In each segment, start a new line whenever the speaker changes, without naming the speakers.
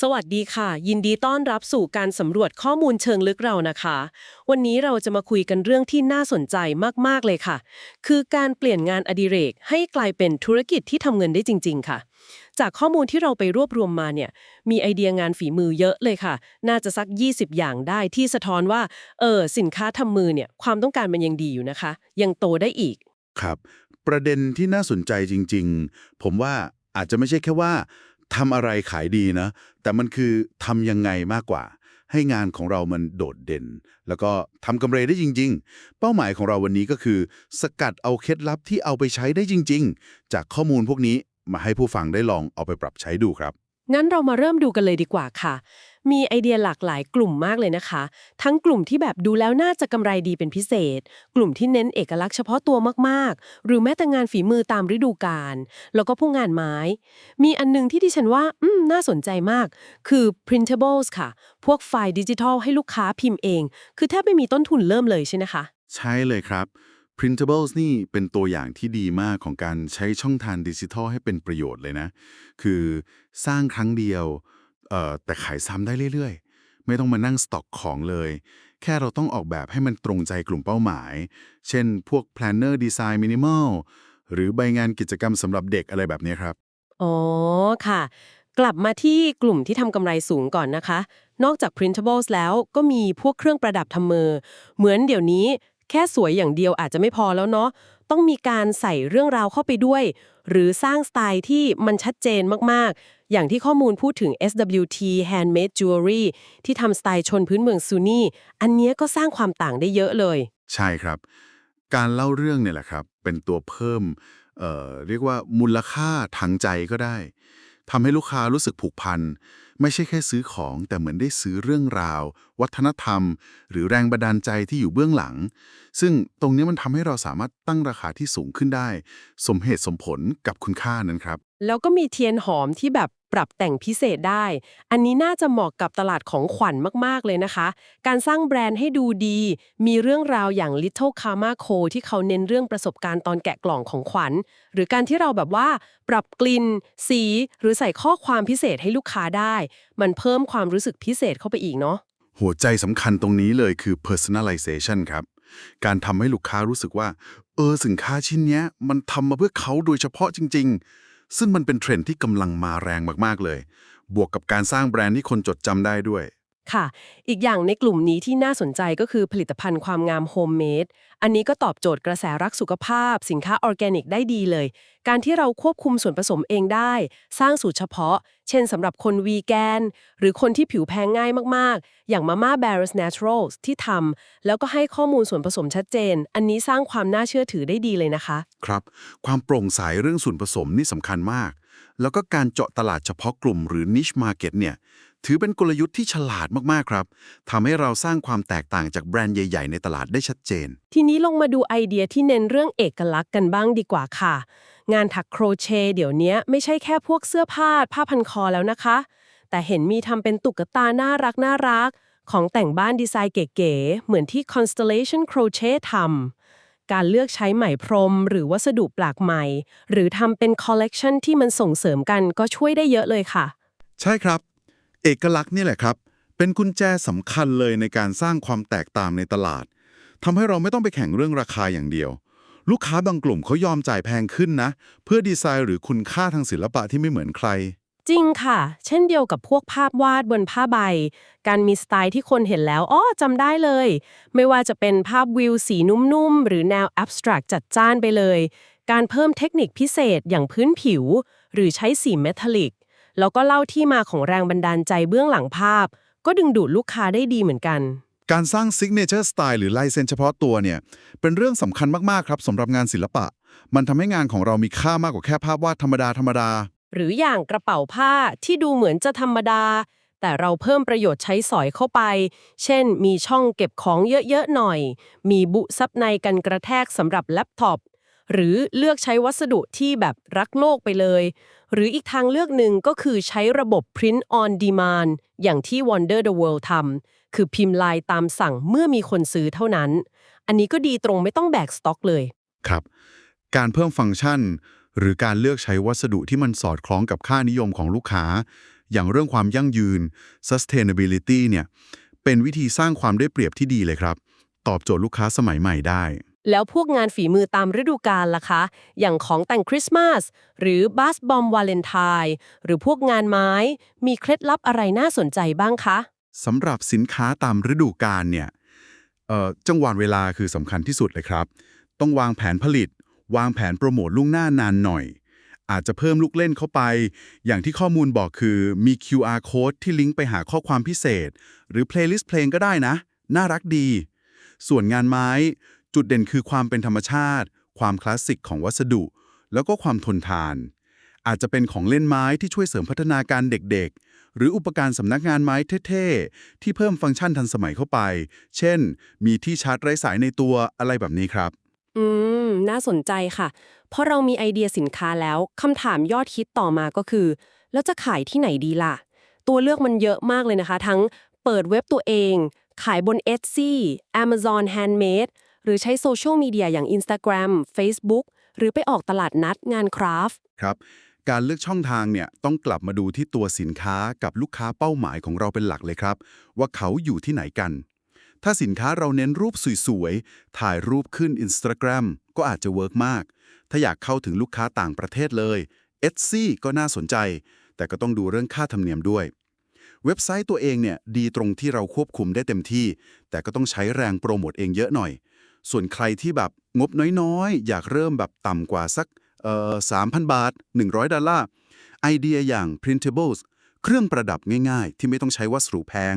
สวัสดีค่ะ ยินดีต้อนรับสู่การสำรวจข้อมูลเชิงลึกเรานะคะ วันนี้เราจะมาคุยกันเรื่องที่น่าสนใจมาก ๆ เลยค่ะ คือการเปลี่ยนงานอดิเรก ให้กลายเป็นธุรกิจที่ทำเงินได้จริง ๆ ค่ะ จากข้อมูลที่เราไปรวบรวมมาเนี่ย มีไอเดียงานฝีมือเยอะเลยค่ะ น่าจะสัก 20 อย่างได้ที่สะท้อนว่า เออ สินค้าทำมือเนี่ยความต้องการมันยังดีอยู่นะคะ ยังโตได้อีก
ครับ ประเด็นที่น่าสนใจจริง ๆ ผมว่าอาจจะไม่ใช่แค่ว่า ทำอะไรขายดีนะ แต่มันคือทำยังไงมากกว่า ให้งานของเรามันโดดเด่น แล้วก็ทำกำไรได้จริง ๆ เป้าหมายของเราวันนี้ก็คือ สกัดเอาเคล็ดลับที่เอาไปใช้ได้จริง ๆ จากข้อมูลพวกนี้มาให้ผู้ฟังได้ลองเอาไปปรับใช้ดูครับ
งั้นเรามาเริ่มดูกันเลยดีกว่าค่ะ มีไอเดียหลากหลายกลุ่มมากเลยนะคะ ทั้งกลุ่มที่แบบดูแล้วน่าจะกำไรดีเป็นพิเศษ กลุ่มที่เน้นเอกลักษณ์เฉพาะตัวมากๆ หรือแม้แต่งานฝีมือตามฤดูกาล แล้วก็พวกงานไม้ มีอันนึงที่ดิฉันว่า อืม น่าสนใจมาก คือ printables ค่ะ พวกไฟล์ดิจิทัลให้ลูกค้าพิมพ์เอง คือแทบไม่มีต้นทุนเริ่มเลยใช่ไหมคะ
ใช่เลยครับ Printables นี่เป็นตัวอย่างที่ดีมากของการใช้ช่องทางดิจิทัลให้เป็นประโยชน์เลยนะ คือสร้างครั้งเดียว แต่ขายซ้ำได้เรื่อยๆ ไม่ต้องมานั่งสต็อกของเลย แค่เราต้องออกแบบให้มันตรงใจกลุ่มเป้าหมาย เช่น พวก Planner Design Minimal หรือใบงานกิจกรรมสำหรับเด็กอะไรแบบนี้ครับ
อ๋อ ค่ะ กลับมาที่กลุ่มที่ทำกำไรสูงก่อนนะคะ นอกจาก printables แล้วก็มีพวกเครื่องประดับทำมือ เหมือนเดี๋ยวนี้แค่สวยอย่างเดียวอาจจะไม่พอแล้วเนาะต้องมีการใส่เรื่องราวเข้าไปด้วย หรือสร้างสไตล์ที่มันชัดเจนมากๆ อย่างที่ข้อมูลพูดถึง SWT Handmade Jewelry ที่ทำสไตล์ชนพื้นเมืองซูนี่ อันเนี้ยก็สร้างความต่างได้เยอะเลย
ใช่ครับ การเล่าเรื่องเนี่ยแหละครับ เป็นตัวเพิ่มเอ่อเรียกว่ามูลค่าทางใจก็ได้ทำให้ลูกค้ารู้สึกผูกพัน ไม่ใช่แค่ซื้อของ แต่เหมือนได้ซื้อเรื่องราว วัฒนธรรม หรือแรงบันดาลใจที่อยู่เบื้องหลัง ซึ่งตรงนี้มันทำให้เราสามารถตั้งราคาที่สูงขึ้นได้ สมเหตุสมผลกับคุณค่านั้นครับ
แล้วก็มีเทียนหอมที่แบบ ปรับแต่งพิเศษได้ อันนี้น่าจะเหมาะกับตลาดของขวัญมาก ๆ เลยนะคะ การสร้างแบรนด์ให้ดูดี มีเรื่องราวอย่าง Little Karma Co ที่เขาเน้นเรื่องประสบการณ์ตอนแกะกล่องของขวัญ หรือการที่เราแบบว่า ปรับกลิ่น สี หรือใส่ข้อความพิเศษให้ลูกค้าได้ มันเพิ่มความรู้สึกพิเศษเข้าไปอีกเนาะ
หัวใจสำคัญตรงนี้เลยคือ personalization ครับ การทำให้ลูกค้ารู้สึกว่า เออสินค้าชิ้นนี้มันทำมาเพื่อเขาโดยเฉพาะจริง ๆ ซึ่งมันเป็นเทรนด์ที่กำลังมาแรงมากๆเลย บวกกับการสร้างแบรนด์ที่คนจดจำได้ด้วย
ค่ะ อีกอย่างในกลุ่มนี้ที่น่าสนใจก็คือผลิตภัณฑ์ความงามโฮมเมด อันนี้ก็ตอบโจทย์กระแสรักสุขภาพ สินค้าออร์แกนิกได้ดีเลย การที่เราควบคุมส่วนผสมเองได้ สร้างสูตรเฉพาะ เช่นสำหรับคนวีแกน หรือคนที่ผิวแพ้ง่ายมากๆ อย่าง Mama Barris Naturals ที่ทำแล้วก็ให้ข้อมูลส่วนผสมชัดเจน อันนี้สร้างความน่าเชื่อถือได้ดีเลยนะคะ
ครับ ความโปร่งใสเรื่องส่วนผสมนี่สำคัญมาก แล้วก็การเจาะตลาดเฉพาะกลุ่มหรือ niche market เนี่ย ถือเป็นกลยุทธ์ที่ฉลาดมาก ๆ ครับทำให้เราสร้างความแตกต่างจากแบรนด์ใหญ่ ๆ ในตลาดได้ชัดเจน
ทีนี้ลงมาดูไอเดียที่เน้นเรื่องเอกลักษณ์กันบ้างดีกว่าค่ะ งานถักโครเชต์เดี๋ยวนี้ไม่ใช่แค่พวกเสื้อผ้าผ้าพันคอแล้วนะคะ แต่เห็นมีทำเป็นตุ๊กตาน่ารักน่ารักของแต่งบ้านดีไซน์เก๋ๆเหมือนที่ Constellation Crochet ทำการเลือกใช้ไหมพรม หรือวัสดุแปลกใหม่ หรือทำเป็นคอลเลกชันที่มันส่งเสริมกันก็ช่วยได้เยอะเลยค่ะ
ใช่ครับ เอกลักษณ์นี่แหละครับ เป็นกุญแจสำคัญเลยในการสร้างความแตกต่างในตลาดทำให้เราไม่ต้องไปแข่งเรื่องราคาอย่างเดียว ลูกค้าบางกลุ่มเขายอมจ่ายแพงขึ้นนะ เพื่อดีไซน์หรือคุณค่าทางศิลปะที่ไม่เหมือนใคร
จริงค่ะ เช่นเดียวกับพวกภาพวาดบนผ้าใบ การมีสไตล์ที่คนเห็นแล้วอ้อจำได้เลย ไม่ว่าจะเป็นภาพวิวสีนุ่มๆ หรือแนว abstract จัดจ้านไปเลย การเพิ่มเทคนิคพิเศษอย่างพื้นผิว หรือใช้สีเมทัลลิก แล้วก็เล่าที่มาของแรงบันดาลใจเบื้องหลังภาพ ก็ดึงดูดลูกค้าได้ดีเหมือนกัน
การสร้าง signature style หรือลายเซ็นเฉพาะตัวเนี่ย เป็นเรื่องสำคัญมาก ๆ ครับสำหรับงานศิลปะ มันทำให้งานของเรามีค่ามากกว่าแค่ภาพวาดธรรมดาธรรมดา
หรืออย่างกระเป๋าผ้าที่ดูเหมือนจะธรรมดา แต่เราเพิ่มประโยชน์ใช้สอยเข้าไป เช่น มีช่องเก็บของเยอะ ๆ หน่อย มีบุซับในกันกระแทกสำหรับแล็ปท็อป หรือเลือกใช้วัสดุที่แบบรักโลกไปเลย หรืออีกทางเลือกหนึ่งก็คือใช้ระบบ print on demand อย่างที่ Wonder the World ทำคือพิมพ์ลายตามสั่งเมื่อมีคนซื้อเท่านั้น อันนี้ก็ดีตรงไม่ต้องแบกสต็อกเลย
ครับ การเพิ่มฟังก์ชัน หรือการเลือกใช้วัสดุที่มันสอดคล้องกับค่านิยมของลูกค้า อย่างเรื่องความยั่งยืน sustainability เนี่ยเป็นวิธีสร้างความได้เปรียบที่ดีเลยครับ ตอบโจทย์ลูกค้าสมัยใหม่ได้
แล้วพวกงานฝีมือตามฤดูกาลล่ะคะ อย่างของแต่งคริสต์มาส หรือบัสบอมวาเลนไทน์หรือพวกงานไม้ มีเคล็ดลับอะไรน่าสนใจบ้างคะ
สำหรับสินค้าตามฤดูกาลเนี่ยเอ่อจังหวะเวลาคือสำคัญที่สุดเลยครับ ต้องวางแผนผลิต วางแผนโปรโมทล่วงหน้านานหน่อย อาจจะเพิ่มลูกเล่นเข้าไป อย่างที่ข้อมูลบอกคือมี QR code ที่ลิงก์ไปหาข้อความพิเศษ หรือ playlist เพลงก็ได้นะ น่ารักดี ส่วนงานไม้ จุดเด่นคือความเป็นธรรมชาติ ความคลาสสิกของวัสดุ แล้วก็ความทนทาน อาจจะเป็นของเล่นไม้ที่ช่วยเสริมพัฒนาการเด็กๆ หรืออุปกรณ์สำนักงานไม้เท่ๆ ที่เพิ่มฟังก์ชันทันสมัยเข้าไป เช่น มีที่ชาร์จไร้สายในตัวอะไรแบบนี้ครับ
อืม น่าสนใจค่ะ เพราะเรามีไอเดียสินค้าแล้วคำถามยอดฮิตต่อมาก็คือ แล้วจะขายที่ไหนดีล่ะ ตัวเลือกมันเยอะมากเลยนะคะ ทั้งเปิดเว็บตัวเอง ขายบน Etsy Amazon Handmade หรือใช้โซเชียลมีเดียอย่าง Instagram Facebook หรือไปออกตลาดนัดงานคราฟต์
ครับการเลือกช่องทางเนี่ยต้องกลับมาดูที่ตัวสินค้ากับลูกค้าเป้าหมายของเราเป็นหลักเลยครับ ว่าเขาอยู่ที่ไหนกัน ถ้าสินค้าเราเน้นรูปสวยๆ ถ่ายรูปขึ้น Instagram ก็อาจจะเวิร์กมาก ถ้าอยากเข้าถึงลูกค้าต่างประเทศเลย Etsy ก็น่าสนใจ แต่ก็ต้องดูเรื่องค่าธรรมเนียมด้วย เว็บไซต์ตัวเองเนี่ยดีตรงที่เราควบคุมได้เต็มที่ แต่ก็ต้องใช้แรงโปรโมทเองเยอะหน่อย ส่วนใครที่แบบงบน้อยๆ อยากเริ่มแบบต่ำกว่าสักเอ่อ3,000บาท 100 ดอลลาร์ ไอเดียอย่าง printables เครื่องประดับง่ายๆ ที่ไม่ต้องใช้วัสดุแพง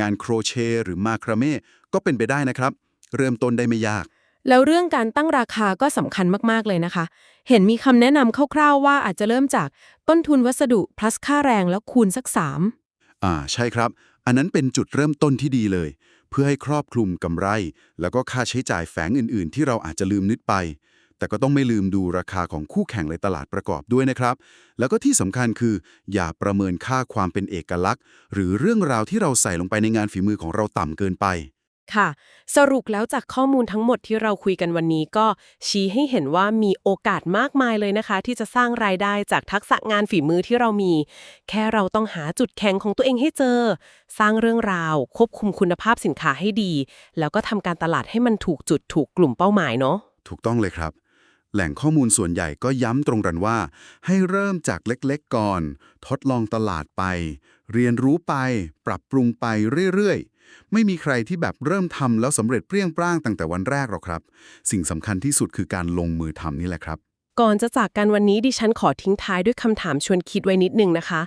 งานโครเชต์หรือมาคราเม่ก็เป็นไปได้นะครับ เริ่มต้นได้ไม่ยาก
แล้วเรื่องการตั้งราคาก็สำคัญมากๆเลยนะคะ เห็นมีคำแนะนำคร่าวๆว่าอาจจะเริ่มจากต้นทุนวัสดุ plus ค่าแรงแล้วคูณสัก3
อ่าใช่ครับ อันนั้นเป็นจุดเริ่มต้นที่ดีเลย เพื่อให้ครอบคลุมกำไร แล้วก็ค่าใช้จ่ายแฝงอื่น ๆ ที่เราอาจจะลืมนึกไป แต่ก็ต้องไม่ลืมดูราคาของคู่แข่งในตลาดประกอบด้วยนะครับ แล้วก็ที่สำคัญคือ อย่าประเมินค่าความเป็นเอกลักษณ์ หรือเรื่องราวที่เราใส่ลงไปในงานฝีมือของเราต่ำเกินไป
ค่ะ สรุปแล้วจากข้อมูลทั้งหมดที่เราคุยกันวันนี้ก็ชี้ให้เห็นว่ามีโอกาสมากมายเลยนะคะ ที่จะสร้างรายได้จากทักษะงานฝีมือที่เรามี แค่เราต้องหาจุดแข็งของตัวเองให้เจอ สร้างเรื่องราว ควบคุมคุณภาพสินค้าให้ดี แล้วก็ทำการตลาดให้มันถูกจุดถูกกลุ่มเป้าหมายเนาะ
ถูกต้องเลยครับ แหล่งข้อมูลส่วนใหญ่ก็ย้ำตรงกันว่า ให้เริ่มจากเล็กๆก่อน ทดลองตลาดไป เรียนรู้ไป ปรับปรุงไปเรื่อยๆ ไม่มีใครที่แบบเริ่มทำแล้วสำเร็จเปรี้ยงปร้างตั้งแต่วันแรกหรอกครับ สิ่งสำคัญที่สุดคือการลงมือทำนี่แหละครับ
ก่อนจะจากกันวันนี้ดิฉันขอทิ้งท้ายด้วยคำถามชวนคิดไว้นิดนึงนะคะ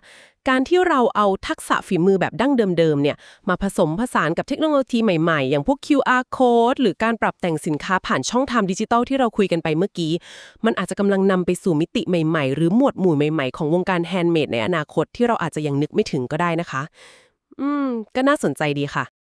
การที่เราเอาทักษะฝีมือแบบดั้งเดิมๆเนี่ยมาผสมผสานกับเทคโนโลยีใหม่ๆ อย่างพวก QR code หรือการปรับแต่งสินค้าผ่านช่องทางดิจิทัลที่เราคุยกันไปเมื่อกี้ มันอาจจะกำลังนำไปสู่มิติใหม่ๆ หรือหมวดหมู่ใหม่ๆ ของวงการแฮนด์เมดในอนาคตที่เราอาจจะยังนึกไม่ถึงก็ได้นะคะ อืม ก็น่าสนใจดีค่ะ